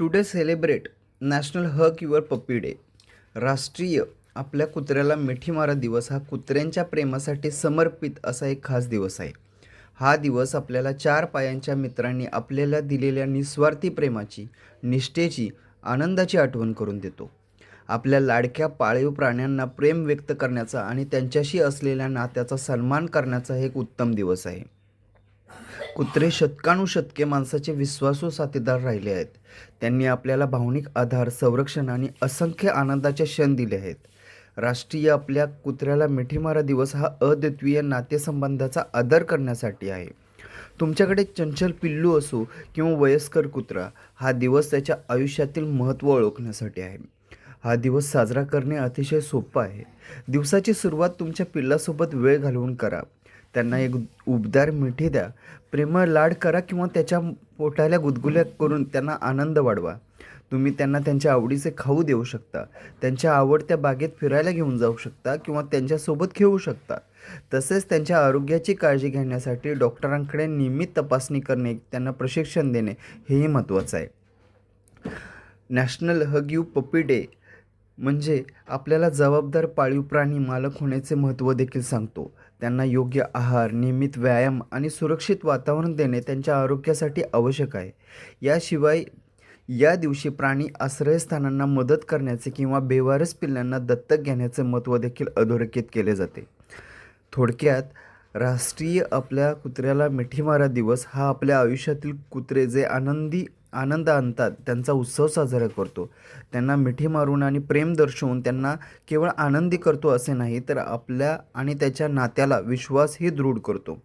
Today celebrate national hug your puppy day. राष्ट्रीय आपल्या कुत्र्याला मिठी मारा दिवस हा कुत्र्यांच्या प्रेमासाठी समर्पित असा एक खास दिवस आहे. हा दिवस आपल्याला चार पायांच्या मित्रांनी आपल्याला दिलेल्या निस्वार्थी प्रेमाची निष्ठेची आनंदाची आठवण करून देतो. आपल्या लाडक्या पाळीव प्राण्यांना प्रेम व्यक्त करण्याचा आणि त्यांच्याशी असलेल्या नात्याचा सन्मान करण्याचा एक उत्तम दिवस आहे. कुत्रे शतकानुशतके माणसाचे विश्वासू साथीदार राहिले आहेत. त्यांनी आपल्याला भावनिक आधार संरक्षण आणि असंख्य आनंदाचे क्षण दिले आहेत. राष्ट्रीय आपल्या कुत्र्याला मिठीमारा दिवस हा अद्वितीय नातेसंबंधाचा आदर करण्यासाठी आहे. तुमच्याकडे चंचल पिल्लू असो किंवा वयस्कर कुत्रा हा दिवस त्याच्या आयुष्यातील महत्त्व ओळखण्यासाठी आहे. हा दिवस साजरा करणे अतिशय सोपं आहे. दिवसाची सुरुवात तुमच्या पिल्लासोबत वेळ घालवून करा. त्यांना एक उबदार मिठी द्या. प्रेमळ लाड करा किंवा त्याच्या पोटाला गुदगुल्या करून त्यांना आनंद वाढवा. तुम्ही त्यांना त्यांच्या आवडीचे खाऊ देऊ शकता. त्यांच्या आवडत्या बागेत फिरायला घेऊन जाऊ शकता किंवा त्यांच्यासोबत खेळू शकता. तसेच त्यांच्या आरोग्याची काळजी घेण्यासाठी डॉक्टरांकडे नियमित तपासणी करणे त्यांना प्रशिक्षण देणे हेही महत्त्वाचं आहे. National hug you puppy day म्हणजे आपल्याला जबाबदार पाळीव प्राणी मालक होण्याचे महत्त्व देखील सांगतो. त्यांना योग्य आहार नियमित व्यायाम आणि सुरक्षित वातावरण देणे त्यांच्या आरोग्यासाठी आवश्यक आहे. याशिवाय या दिवशी प्राणी आश्रयस्थानांना मदत करण्याचे किंवा बेवारस पिल्लांना दत्तक घेण्याचे महत्त्व देखील अधोरेखित केले जाते. थोडक्यात राष्ट्रीय आपल्या कुत्र्याला मिठी मारा दिवस हा आपल्या आयुष्यातील कुत्रे जे आनंदी आनंद आणतात त्यांचा उत्सव साजरा करतो. त्यांना मिठी मारून आणि प्रेम दर्शवून त्यांना केवळ आनंदी करतो असे नाही तर आपल्या आणि त्याच्या नात्याला विश्वासही दृढ करतो.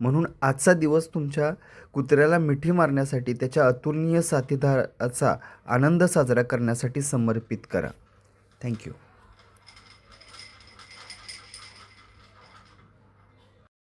म्हणून आजचा दिवस तुमच्या कुत्र्याला मिठी मारण्यासाठी त्याच्या अतुलनीय साथीदाराचा आनंद साजरा करण्यासाठी समर्पित करा. थँक्यू